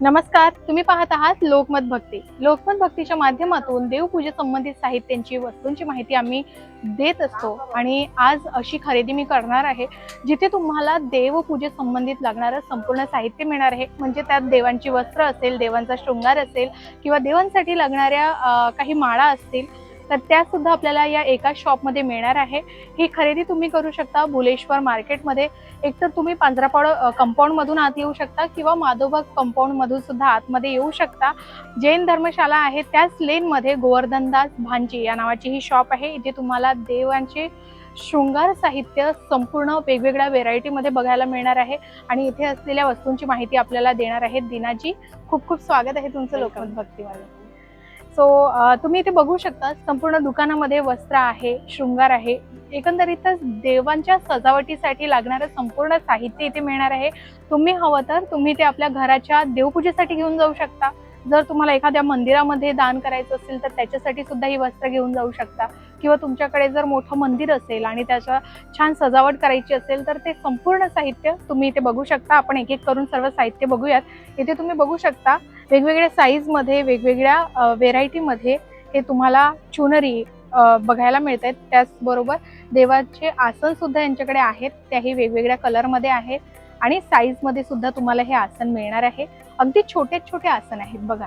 नमस्कार तुम्ही पाहत आहात लोकमत भक्ती. लोकमत भक्तीच्या माध्यमातून देवपूजे संबंधित साहित्यांची वस्तूंची माहिती आम्ही देत असतो. आणि आज अशी खरेदी मी करणार आहे जिथे तुम्हाला देवपूजे संबंधित लागणारं संपूर्ण साहित्य मिळणार आहे. म्हणजे त्यात देवांची वस्त्र असेल देवांचा शृंगार असेल किंवा देवांसाठी लागणाऱ्या काही माळा असतील तर त्या सुद्धा आपल्याला या एका शॉपमध्ये मिळणार आहे. ही खरेदी तुम्ही करू शकता भुलेश्वर मार्केटमध्ये एकतर तुम्ही पांजरापाड कंपाऊंड मधून आत येऊ शकता किंवा माधोबाग कंपाऊंड मधून सुद्धा आतमध्ये येऊ शकता. जैन धर्मशाला आहे त्याच लेन मध्ये गोवर्धनदास भांजी या नावाची ही शॉप आहे. इथे तुम्हाला देवांचे शृंगार साहित्य संपूर्ण वेगवेगळ्या व्हेरायटीमध्ये बघायला मिळणार आहे. आणि इथे असलेल्या वस्तूंची माहिती आपल्याला देणार आहेत दिनाजी. खूप खूप स्वागत आहे तुमचं लोकमत भक्तीमध्ये सो तुम्ही इथे बघू शकता संपूर्ण दुकानामध्ये वस्त्र आहे शृंगार आहे. एकंदरीतच देवांच्या सजावटीसाठी लागणारं संपूर्ण साहित्य इथे मिळणार आहे. तुम्ही हवं तर तुम्ही ते आपल्या घराच्या देवपूजेसाठी घेऊन जाऊ शकता. जर तुम्हाला एखाद्या मंदिरामध्ये दान करायचं असेल तर त्याच्यासाठी सुद्धा ही वस्त्र घेऊन जाऊ शकता. किंवा तुमच्याकडे जर मोठं मंदिर असेल आणि त्याच्या छान सजावट करायची असेल तर ते संपूर्ण साहित्य तुम्ही इथे बघू शकता. आपण एक एक करून सर्व साहित्य बघूयात. इथे तुम्ही बघू शकता वेगवेगळ्या साईजमध्ये वेगवेगळ्या व्हेरायटीमध्ये हे तुम्हाला चुनरी बघायला मिळत आहेत त्याचबरोबर देवाचे आसन सुद्धा यांच्याकडे आहेत. त्याही वेगवेगळ्या कलरमध्ये आहेत. आणि साईजमध्ये सुद्धा तुम्हाला हे आसन मिळणार आहे. अगदी छोटे छोटे आसन आहेत बघा.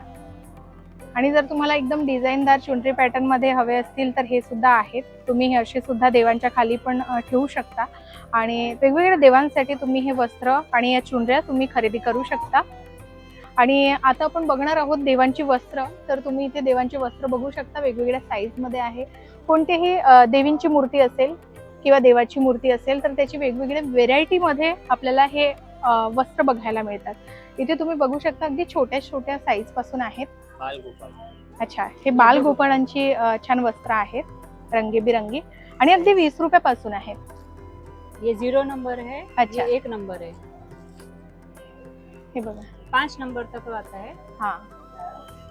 आणि जर तुम्हाला एकदम डिझाईनदार चुनरी पॅटर्नमध्ये हवे असतील तर हे सुद्धा आहेत. तुम्ही हे असे सुद्धा देवांच्या खाली पण ठेवू शकता. आणि वेगवेगळ्या देवांसाठी तुम्ही हे वस्त्र आणि या चुनऱ्या तुम्ही खरेदी करू शकता. आणि आता आपण बघणार आहोत देवांची वस्त्र. तर तुम्ही इथे देवांची वस्त्र बघू शकता. वेगवेगळ्या साईजमध्ये आहे. कोणतीही देवींची मूर्ती असेल किंवा देवाची मूर्ती असेल तर त्याची वेगवेगळ्या व्हेरायटी मध्ये आपल्याला हे वस्त्र बघायला मिळतात. इथे तुम्ही बघू शकता अगदी छोट्या छोट्या साईजपासून आहेत. बाल गोपाल अच्छा हे बालगोपाळांची अ, छान वस्त्र आहेत रंगीबिरंगी आणि अगदी वीस रुपयापासून आहेत ये जीरो नंबर है अच्छा. ये एक नंबर है हे बघा. पांच नंबर तक आता है हा.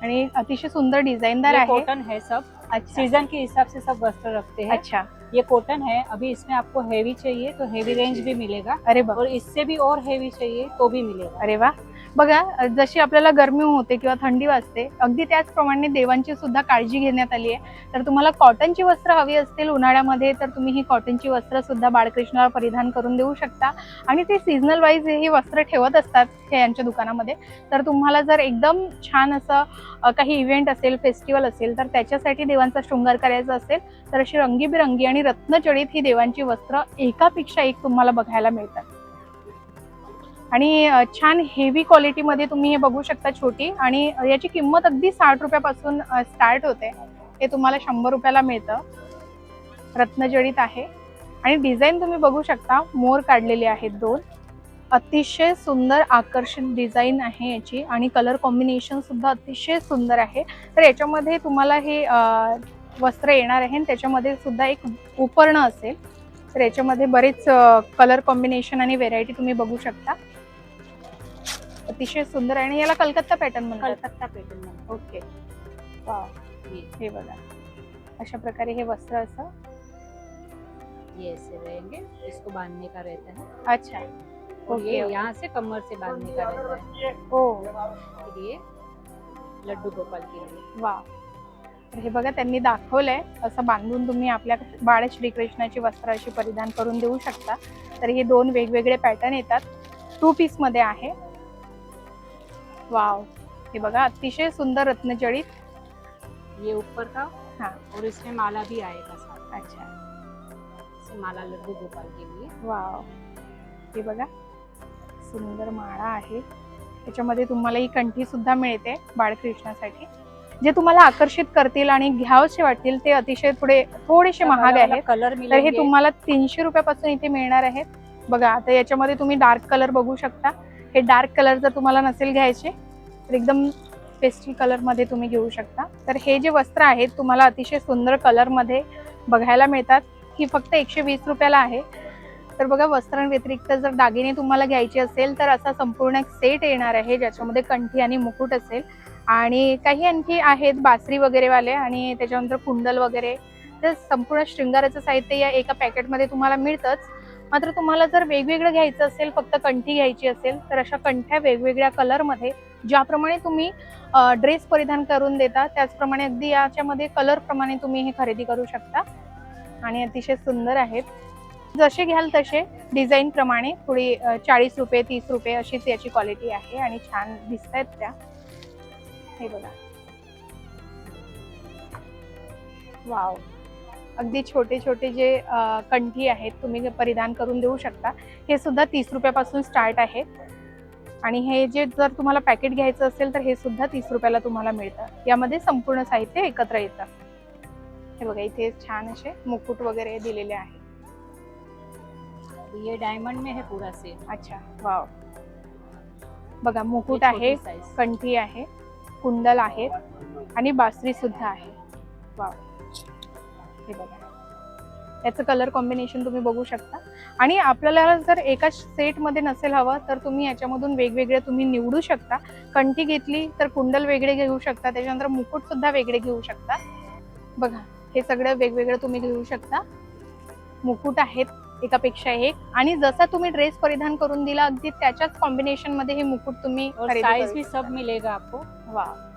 आणि अतिशय सुंदर डिझाईनदार ये आहे. कॉटन है सब. अच्छा. सीजन के हिसाब से सब वस्त्र रखते हैं. अच्छा. ये कॉटन है अभी इसमें आपको हेवी चाहिए तो हेवी रेंज भी मिलेगा। अरे बघ और इससे भी और हेवी चाहिए तो भी मिलेगा। अरे वा बघा जशी आपल्याला गरमी होते किंवा थंडी वाजते अगदी त्याचप्रमाणे देवांची सुद्धा काळजी घेण्यात आली आहे. तर तुम्हाला कॉटनची वस्त्र हवी असतील उन्हाळ्यामध्ये तर तुम्ही ही कॉटनची वस्त्र सुद्धा बाळकृष्णाला परिधान करून देऊ शकता. आणि ते सीझनल वाईज ही वस्त्र ठेवत असतात हे यांच्या दुकानामध्ये. तर तुम्हाला जर एकदम छान असं काही इव्हेंट असेल फेस्टिवल असेल तर त्याच्यासाठी देवांचा शृंगार करायचा असेल तर अशी रंगीबिरंगी आणि रत्नजडित ही देवांची वस्त्र एकापेक्षा एक तुम्हाला बघायला मिळतात. आणि छान हेवी क्वालिटीमध्ये तुम्ही हे बघू शकता छोटी आणि याची किंमत अगदी साठ रुपयापासून स्टार्ट होते. हे तुम्हाला शंभर रुपयाला मिळतं. रत्नजडित आहे. आणि डिझाईन तुम्ही बघू शकता. मोर काढलेले आहेत दोन. अतिशय सुंदर आकर्षित डिझाईन आहे याची आणि कलर कॉम्बिनेशन सुद्धा अतिशय सुंदर आहे. तर याच्यामध्ये तुम्हाला हे वस्त्र येणार आहे आणि त्याच्यामध्ये सुद्धा एक उपर्ण असेल. तर याच्यामध्ये बरेच कलर कॉम्बिनेशन आणि व्हेरायटी तुम्ही बघू शकता. अतिशय सुंदर आहे. आणि याला कलकत्ता पॅटर्न म्हणतात. कलकत्ता पैटर्न में ओके. वाव. हे बघा. अशा प्रकारे हे वस्त्र असं. ये ऐसे रहेंगे. इसको बांधने का रहता है. अच्छा. और ओके, ये ओके. यहाँ से कमर से बांधने का रहता है. हो फिर ये लड्डू गोपाल के लिए. वा तर हे बघा त्यांनी दाखवलंय. असं बांधून तुम्ही आपल्या बाळ श्रीकृष्णाची वस्त्र अशी परिधान करून देऊ शकता. तर हे दोन वेगवेगळे पॅटर्न येतात. टू पीसमध्ये आहे. वाव. हे बघा अतिशय सुंदर रत्नजडित ये ऊपर का? हाँ. और इसमें माला भी आएगा साथ अच्छा. माला लड्डू गोपाल के लिए वाव. हे बघा सुंदर माळा आहे. त्याच्यामध्ये तुम्हाला ही कंठी सुद्धा मिळते बाळकृष्णासाठी. जे तुम्हाला आकर्षित करतील आणि घ्यावसे वाटतील ते अतिशय थोडे थोडेसे महाग आहेत. कलर तर हे तुम्हाला तीनशे रुपयापासून इथे मिळणार आहेत. बघा आता याच्यामध्ये तुम्ही डार्क कलर बघू शकता. हे डार्क कलर जर तुम्हाला नसेल घ्यायचे तर एकदम पेस्टल कलरमध्ये तुम्ही घेऊ शकता. तर हे जे वस्त्र आहेत तुम्हाला अतिशय सुंदर कलरमध्ये बघायला मिळतात. ही फक्त एकशे वीस रुपयाला आहे. तर बघा वस्त्रांव्यतिरिक्त जर दागिने तुम्हाला घ्यायचे असेल तर असा संपूर्ण एक सेट येणार आहे ज्याच्यामध्ये कंठी आणि मुकुट असेल. आणि काही आणखी आहेत बासरी वगैरेवाले आणि त्याच्यानंतर कुंडल वगैरे. तर संपूर्ण शृंगाराचं साहित्य या एका पॅकेटमध्ये तुम्हाला मिळतंच. मात्र तुम्हाला जर वेगवेगळं घ्यायचं असेल फक्त कंठी घ्यायची असेल तर अशा कंठ्या वेगवेगळ्या कलरमध्ये ज्याप्रमाणे तुम्ही ड्रेस परिधान करून देता त्याचप्रमाणे अगदी याच्यामध्ये कलरप्रमाणे तुम्ही हे खरेदी करू शकता. आणि अतिशय सुंदर आहेत. जसे घ्याल तसे डिझाईनप्रमाणे थोडी चाळीस रुपये तीस रुपये अशीच याची क्वालिटी आहे आणि छान दिसत आहेत त्या. हे बघा. वाव. अगदी छोटे छोटे जे कंठी आहेत तुम्ही परिधान करून देऊ शकता हे सुद्धा तीस रुपयापासून स्टार्ट आहे. आणि हे जे जर तुम्हाला पॅकेट घ्यायचं असेल तर हे सुद्धा तीस रुपयाला तुम्हाला मिळतं. यामध्ये संपूर्ण साहित्य एकत्र येतं. हे बघा इथे छान असे मुकुट वगैरे दिलेले आहे. ये डायमंड में है पूरा सेट अच्छा वाव. बघा मुकुट आहे कंठी आहे कुंडल आहेत आणि बासरी सुद्धा आहे. वाव. हे बघा. याचं कलर कॉम्बिनेशन तुम्ही बघू शकता. आणि आपल्याला जर एकाच सेटमध्ये नसेल हवं तर तुम्ही याच्यामधून वेगवेगळे तुम्ही निवडू शकता. कंठी घेतली तर कुंडल वेगळे घेऊ शकता. त्याच्यानंतर मुकुट सुद्धा वेगळे घेऊ शकता. बघा हे सगळं वेगवेगळं तुम्ही घेऊ शकता. मुकुट आहेत एकापेक्षा एक. आणि जसा तुम्ही ड्रेस परिधान करून दिला अगदी त्याच्याच कॉम्बिनेशनमध्ये हे मुकुट तुम्ही साइज भी सब मिलेगा आपको. वा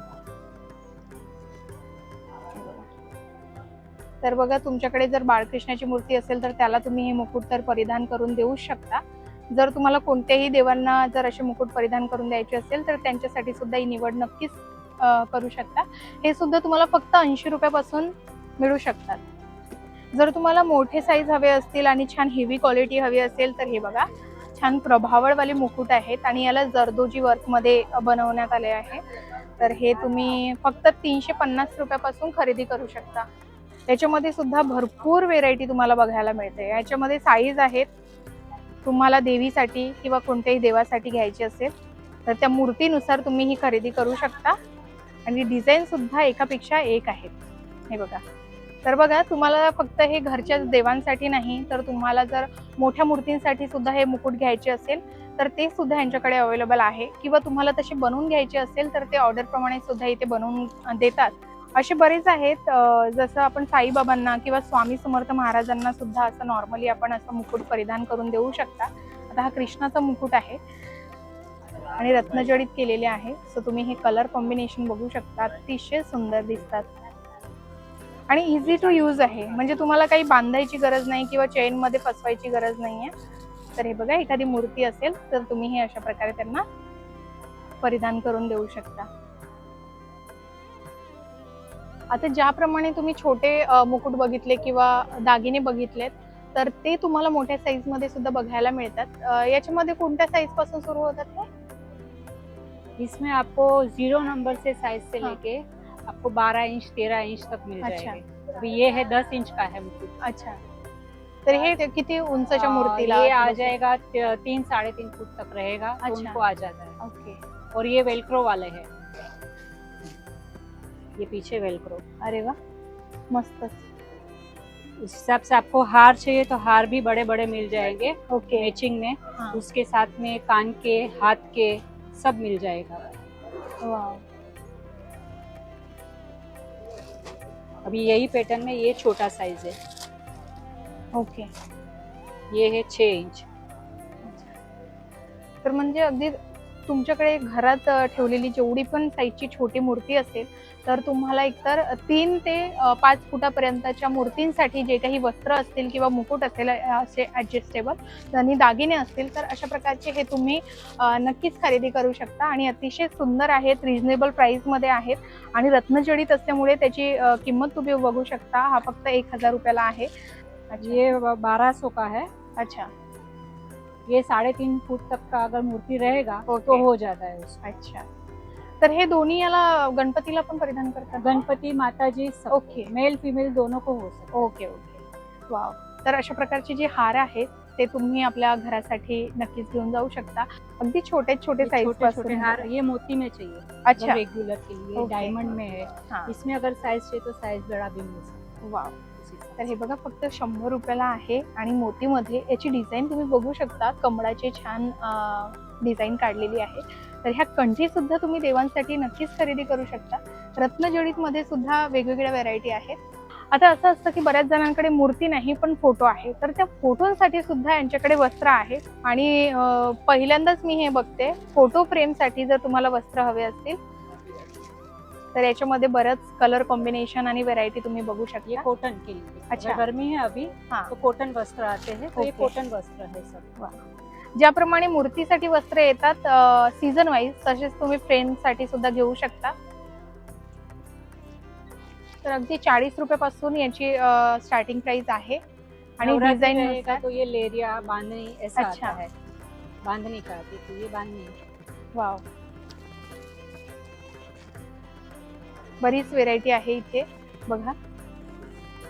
तर बघा तुमच्याकडे जर बाळकृष्णाची मूर्ती असेल तर त्याला तुम्ही हे मुकुट तर परिधान करून देऊ शकता. जर तुम्हाला कोणत्याही देवांना जर असे मुकुट परिधान करून द्यायचे असेल तर त्यांच्यासाठी सुद्धा ही निवड नक्कीच करू शकता. हे सुद्धा तुम्हाला फक्त ऐंशी रुपयापासून मिळू शकतात. जर तुम्हाला मोठे साईज हवे असतील आणि छान हेवी क्वालिटी हवी असेल तर हे बघा छान प्रभावळवाले मुकुट आहेत आणि याला जरदोजी वर्कमध्ये बनवण्यात आले आहे. तर हे तुम्ही फक्त तीनशे पन्नास रुपयापासून खरेदी करू शकता. याच्यामध्ये सुद्धा भरपूर व्हेरायटी तुम्हाला बघायला मिळते. याच्यामध्ये साईज आहेत. तुम्हाला देवीसाठी किंवा कोणत्याही देवासाठी घ्यायची असेल तर त्या मूर्तीनुसार तुम्ही ही खरेदी करू शकता. आणि डिझाईन सुद्धा एकापेक्षा एक आहेत हे बघा. तर बघा तुम्हाला फक्त हे घरच्या देवांसाठी नाही तर तुम्हाला जर मोठ्या मूर्तींसाठी सुद्धा हे मुकुट घ्यायचे असेल तर ते सुद्धा यांच्याकडे अवेलेबल आहे. किंवा तुम्हाला तसे बनवून घ्यायचे असेल तर ते ऑर्डरप्रमाणे सुद्धा इथे बनवून देतात. असे बरेच आहेत जसं आपण साईबाबांना किंवा स्वामी समर्थ महाराजांना सुद्धा असं नॉर्मली आपण असं मुकुट परिधान करून देऊ शकता. आता हा कृष्णाचा मुकुट आहे आणि रत्नजडित केलेले आहे. सो तुम्ही हे कलर कॉम्बिनेशन बघू शकता. अतिशय सुंदर दिसतात. आणि इझी टू यूज आहे. म्हणजे तुम्हाला काही बांधायची गरज नाही किंवा चेन मध्ये फसवायची गरज नाहीये. तर हे बघा एखादी मूर्ती असेल तर तुम्ही हे अशा प्रकारे त्यांना परिधान करून देऊ शकता. आता ज्याप्रमाणे तुम्ही छोटे मुकुट बघितले किंवा दागिने बघितलेत तर ते तुम्हाला मोठ्या साईजमध्ये सुद्धा बघायला मिळतात. याच्यामध्ये कोणत्या साईजपासून सुरू होतात ते? इसमें आपको जीरो नंबर से साइज से हाँ। लेके आपको 12 इंच 13 इंच तक मिल अच्छा। जाएंगे। अभी ये है 10 इंच का है मुकुट। अच्छा. तर हे किती उंचच्या मूर्तीला ये आ जाएगा तीन साढ़े तीन फुट तक रहेगा तो अच्छा। उनको आ जाता है। ओके. और ये वेलक्रो वाले हैं। ये पीछे वेलक्रो अरे वा मस्तच उस हिसाब से आपको हार चाहिए तो हार भी बड़े बड़े मिल जाएँगे। ओके। मैचिंग में हाँ। उसके साथ में कान के हाथ के सब मिल जाएगा। अभी यही पैटर्न में ये छोटा साइज़ है। ओके। ये है छः इंच तर म्हणजे अगदी तुमच्याकडे घरात ठेवलेली जेवढी पण साईजची छोटी मूर्ती असेल तर तुम्हाला एकतर तीन ते पाच फुटापर्यंतच्या मूर्तींसाठी जे काही वस्त्र असतील किंवा मुकुट असेल असे ऍडजस्टेबल आणि दागिने असतील तर अशा प्रकारचे हे तुम्ही नक्कीच खरेदी करू शकता आणि अतिशय सुंदर आहेत रिझनेबल प्राईसमध्ये आहेत आणि रत्नजडित असल्यामुळे त्याची किंमत तुम्ही बघू शकता. हा फक्त एक हजार रुपयाला आहे. ये बारह सौ का है अच्छा. ये साढ़े तीन फुट तक का अगर मूर्ति रहेगा ओके। तो हो जाता है अच्छा। तर हे दोन्ही याला गणपतीला पण परिधान करतात? गणपति माता जी सब ओके. मेल फीमेल दोनों को हो सकता ओके ओके वाव तर अशा प्रकारचे जे हार आहेत ते तुम्ही आपल्या घरासाठी नक्कीच घेऊन जाऊ शकता. अगदी छोटे छोटे साइज छोटे छोटे हार ये मोती में चाहिए। अच्छा. रेगुलर के लिए. डायमंड में है। इसमें अगर साइज चाहिए तो साइज बड़ा भी मिल सकता वाव तर हे बघा फक्त शंभर रुपयाला आहे आणि मोतीमध्ये याची डिझाईन तुम्ही बघू शकता. कमळाची छान डिझाईन काढलेली आहे. तर ह्या कंठी सुद्धा तुम्ही देवांसाठी नक्कीच खरेदी करू शकता. रत्नजडित मध्ये सुद्धा वेगवेगळ्या व्हेरायटी आहेत. आता असं असतं की बऱ्याच जणांकडे मूर्ती नाही पण फोटो आहे. तर त्या फोटोंसाठी सुद्धा यांच्याकडे वस्त्र आहे. आणि पहिल्यांदाच मी हे बघते. फोटो फ्रेमसाठी जर तुम्हाला वस्त्र हवे असतील तर याच्यामध्ये बरंच कलर कॉम्बिनेशन आणि व्हेरायटी तुम्ही बघू शकता. कॉटन के अच्छा। गर्मी है अभी हाँ। तो कॉटन वस्त्र आते हैं तो ये ओके। कॉटन वस्त्र है सब ज्याप्रमाणे मूर्तीसाठी वस्त्र येतात सीझन वाईज तसेच तुम्ही फ्रेमसाठी सुद्धा घेऊ शकता. तर अगदी चाळीस रुपयापासून याची स्टार्टिंग प्राइस आहे. आणि डिझाईन रहेगा तो ये लेरिया ऐसा अच्छा। है. बांधनी का? ये बांधनी वाव बरीच व्हेरायटी आहे इथे. बघा.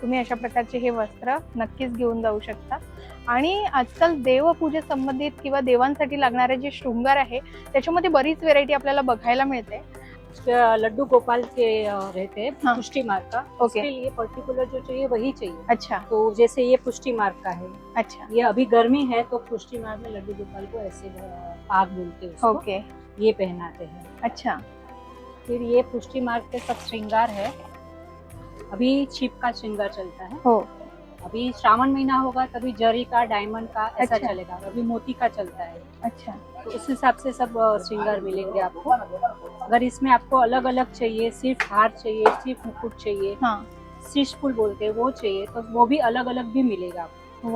तुम्ही अशा प्रकारचे हे वस्त्र नक्कीच घेऊन जाऊ शकता. आणि आजकाल देवपूजे संबंधित किंवा देवांसाठी लागणारे जे शृंगार आहे त्याच्यामध्ये बरीच व्हेरायटी आपल्याला बघायला मिळते. लड्डू गोपाल के रहते हैं। पुष्टि मार्क. का ओके। उसके लिए पर्टिकुलर जो चाहिए वही चाहिए अच्छा. तो जैसे ये पुष्टि मार्क का है अच्छा. ये अभी गर्मी है तो पुष्टि मार्क में लड्डू गोपाल को ऐसे पाग बोलते हैं ओके. ये पहनाते हैं. अच्छा. फिर ये पुष्टि मार्ग के सब श्रृंगार है। अभी छिप का श्रृंगार चलता है। हो। अभी श्रावण महीना होगा तभी जरी का डायमंड का ऐसा अच्छा। चलेगा। अभी मोती का चलता है। अच्छा। तो उस हिसाब से सब श्रृंगार मिलेंगे आपको। अगर इसमें आपको अलग अलग चाहिए सिर्फ़ हार चाहिए सिर्फ़ मुकुट चाहिए हाँ। शीश फूल बोलते हैं वो चाहिए तो वो भी अलग अलग भी मिलेगा आपको।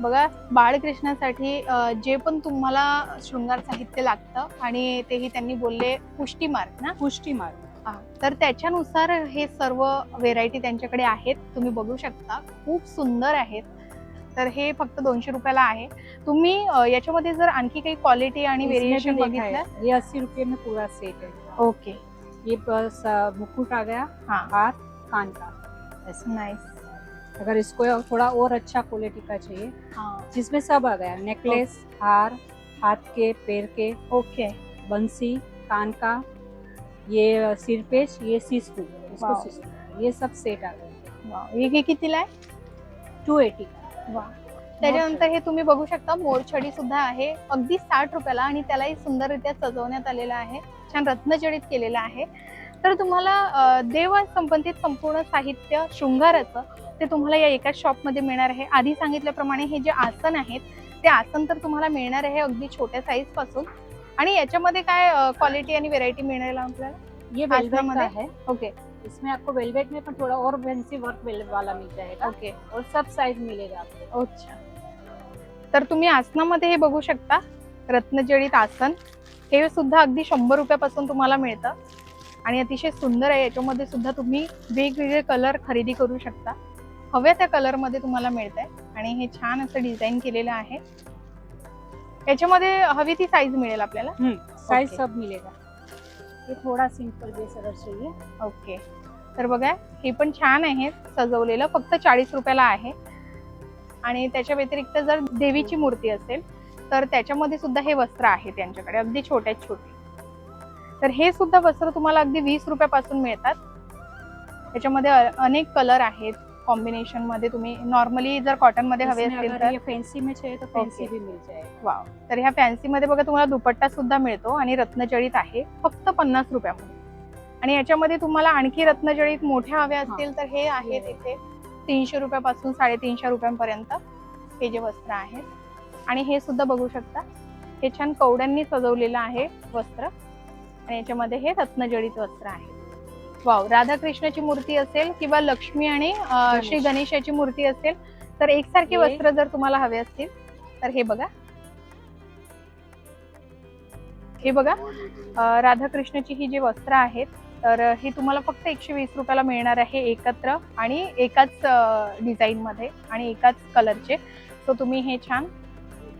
बघा बाळकृष्णासाठी जे पण तुम्हाला शृंगार साहित्य लागतं आणि तेही त्यांनी बोलले पुष्टी मार्क ना? पुष्टि मार्ग. हा, तर त्याच्यानुसार हे सर्व व्हेरायटी त्यांच्याकडे आहेत. तुम्ही बघू शकता खूप सुंदर आहेत. तर हे फक्त दोनशे रुपयाला आहे. तुम्ही याच्यामध्ये जर आणखी काही क्वालिटी आणि व्हेरिएशन बघितलं? है, ये अस्सी रुपये में पूरा सेट है ओके. ये बस मुकुट आ गया हाँ. हाथ कान का. नाईस अगर इसको थोड़ा और अच्छा क्वालिटी का चाहिए। हा। जिसमें सब आ गया। नेकलेस हार हाथ के पैर के। ओके बंसी कान का। ये सिरपेश ये फूल इसको फूल ये सब सेट आ वाव हे हे कितीला आहे? टू एटी वा त्याच्यानंतर हे तुम्ही बघू शकता मोरछडी सुद्धा आहे. अगदी साठ रुपयाला आणि त्यालाही सुंदररित्या सजवण्यात आलेलं आहे. छान रत्नजडित केलेलं आहे. तर तुम्हाला देव संबंधित संपूर्ण साहित्य शृंगाराचं ते तुम्हाला या एकाच शॉपमध्ये मिळणार आहे. आधी सांगितल्याप्रमाणे हे जे आसन आहेत ते आसन तर तुम्हाला मिळणार आहे अगदी छोट्या साईजपासून. आणि याच्यामध्ये काय क्वालिटी आणि व्हेरायटी मिळेल आपल्याला? ये वेलवेट? है ओके इसमें आपको वेलवेट में पण थोड़ा और फैंसी वर्क वाला मिल जाएगा ओके और सब साइज मिलेगा आपको अच्छा. तर तुम्ही आसनामध्ये हे बघू शकता. रत्नजडित आसन. हे सुद्धा अगदी शंभर रुपयापासून तुम्हाला मिळतं. आणि अतिशय सुंदर आहे. याच्यामध्ये सुद्धा तुम्ही वेगवेगळे कलर खरेदी करू शकता. हव्या त्या कलरमध्ये तुम्हाला मिळत आहे आणि हे छान असं डिझाईन केलेलं आहे. याच्यामध्ये हवी ती साईज मिळेल आपल्याला? ओके. सब ये थोड़ा सिंपल बेस अगर चाहिए ओके तर बघा हे पण छान आहे. सजवलेलं. फक्त चाळीस रुपयाला आहे. आणि त्याच्या व्यतिरिक्त जर देवीची मूर्ती असेल तर त्याच्यामध्ये सुद्धा हे वस्त्र आहे त्यांच्याकडे. अगदी छोट्यात छोटे. तर हे सुद्धा वस्त्र तुम्हाला अगदी वीस रुपयापासून मिळतात. त्याच्यामध्ये अनेक कलर आहेत. कॉम्बिनेशनमध्ये तुम्ही नॉर्मली जर कॉटनमध्ये हवे असतील तर ये फैंसी में चाहिए तो ओके. भी मिल वाव. तर ह्या फॅन्सी मध्ये बघा तुम्हाला दुपट्टा सुद्धा मिळतो आणि रत्नजडित आहे. फक्त पन्नास रुपयामध्ये. आणि याच्यामध्ये तुम्हाला आणखी रत्नजडित मोठ्या हव्या असतील तर हे आहेत. इथे तीनशे रुपयापासून साडेतीनशे रुपयांपर्यंत हे जे वस्त्र आहेत आणि हे सुद्धा बघू शकता. हे छान कवड्यांनी सजवलेलं आहे वस्त्र. आणि याच्यामध्ये हे रत्नजडित वस्त्र आहे. वाव राधाकृष्णाची मूर्ती असेल किंवा लक्ष्मी आणि. श्री गणेशाची मूर्ती असेल तर एकसारखे. वस्त्र जर तुम्हाला हवे असतील तर हे बघा हे बघा राधाकृष्णाची ही जी वस्त्र आहेत तर हे तुम्हाला फक्त एकशे वीस रुपयाला मिळणार आहे एकत्र आणि एकाच डिझाईन मध्ये आणि एकाच कलरचे सो तुम्ही हे छान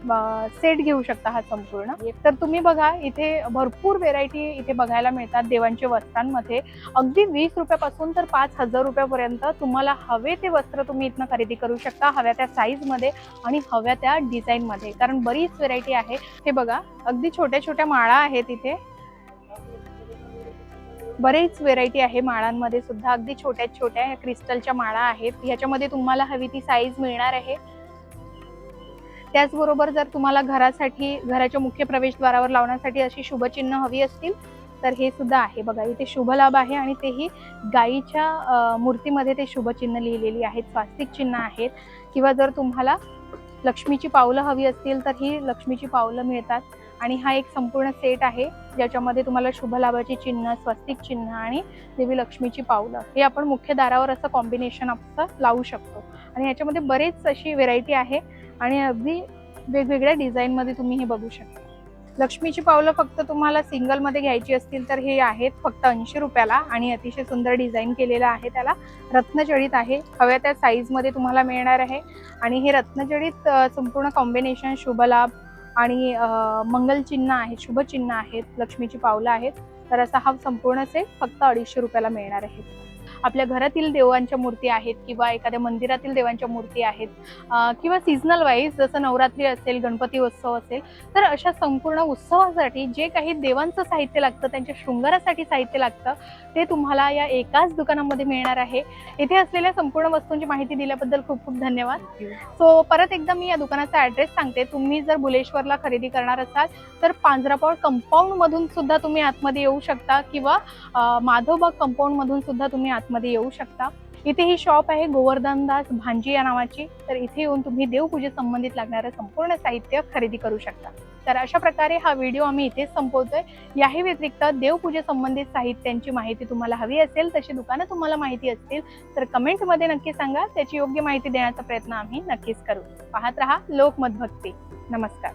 सेट घेऊ शकता हा संपूर्ण. तर तुम्ही बघा इथे भरपूर व्हेरायटी इथे बघायला मिळतात देवांच्या वस्त्रांमध्ये. अगदी वीस रुपयापासून तर पाच हजार रुपयापर्यंत तुम्हाला हवे ते वस्त्र तुम्ही इथनं खरेदी करू शकता हव्या त्या साईजमध्ये आणि हव्या त्या डिझाईनमध्ये कारण बरीच व्हेरायटी आहे. हे बघा अगदी छोट्या छोट्या माळा आहेत इथे. बरेच व्हेरायटी आहे माळांमध्ये सुद्धा. अगदी छोट्या छोट्या ह्या क्रिस्टलच्या माळा आहेत. ह्याच्यामध्ये तुम्हाला हवी ती साईज मिळणार आहे. त्याचबरोबर जर तुम्हाला घरासाठी घराच्या मुख्य प्रवेशद्वारावर लावण्यासाठी अशी शुभचिन्ह हवी असतील तर हे सुद्धा आहे बघा. इथे शुभ लाभ आहे आणि तेही गाईच्या मूर्तीमध्ये ते शुभचिन्ह लिहिलेली आहेत. स्वास्तिक चिन्ह आहेत. किंवा जर तुम्हाला लक्ष्मीची पावलं हवी असतील तर ही लक्ष्मीची पावलं मिळतात. आणि हा एक संपूर्ण सेट आहे ज्याच्यामध्ये तुम्हाला शुभलाभाची चिन्ह स्वस्तिक चिन्ह आणि देवी लक्ष्मीची पावलं हे आपण मुख्य दारावर असं कॉम्बिनेशन असं लावू शकतो. आणि याच्यामध्ये बरेच अशी व्हेरायटी आहे. आणि अगदी वेगवेगळ्या डिझाईनमध्ये तुम्ही हे बघू शकता. लक्ष्मीची पावलं फक्त तुम्हाला सिंगलमध्ये घ्यायची असतील तर हे आहेत फक्त ऐंशी रुपयाला आणि अतिशय सुंदर डिझाईन केलेलं आहे त्याला. रत्नजडित आहे. हव्या त्या साईजमध्ये तुम्हाला मिळणार आहे. आणि हे रत्नजडित संपूर्ण कॉम्बिनेशन शुभलाभ आणि मंगलचिन्ह आहेत शुभचिन्ह आहेत लक्ष्मीची पावलं आहेत. तर असा हा संपूर्ण सेट फक्त अडीचशे रुपयाला मिळणार आहे. आपल्या घरातील देवांच्या मूर्ती आहेत किंवा एखाद्या मंदिरातील देवांच्या मूर्ती आहेत किंवा सीझनल वाईज जसं नवरात्री असेल गणपती उत्सव असेल तर अशा संपूर्ण उत्सवासाठी जे काही देवांचं साहित्य लागतं त्यांच्या शृंगारासाठी साहित्य लागतं ते तुम्हाला या एकाच दुकानामध्ये मिळणार आहे. इथे असलेल्या संपूर्ण वस्तूंची माहिती दिल्याबद्दल खूप खूप धन्यवाद. सो परत एकदा मी या दुकानाचा ऍड्रेस सांगते. तुम्ही जर बुलेश्वरला खरेदी करणार असाल तर पांजरापाड कंपाऊंड मधून सुद्धा तुम्ही आतमध्ये येऊ शकता किंवा अं, माधवबाग कंपाऊंड मधून सुद्धा तुम्ही आतमध्ये मध्ये येऊ शकता. इथे ही शॉप आहे गोवर्धनदास भांजी या नावाची. तर इथे येऊन तुम्ही देवपूजे संबंधित लागणारं संपूर्ण साहित्य खरेदी करू शकता. तर अशा प्रकारे हा व्हिडिओ आम्ही इथेच संपवतोय. याही व्यतिरिक्त देवपूजे संबंधित साहित्यांची माहिती तुम्हाला हवी असेल तशी दुकानं तुम्हाला माहिती असतील तर कमेंटमध्ये नक्की सांगा. त्याची योग्य माहिती देण्याचा प्रयत्न आम्ही नक्कीच करू. पाहत रहा लोकमत भक्ती नमस्कार.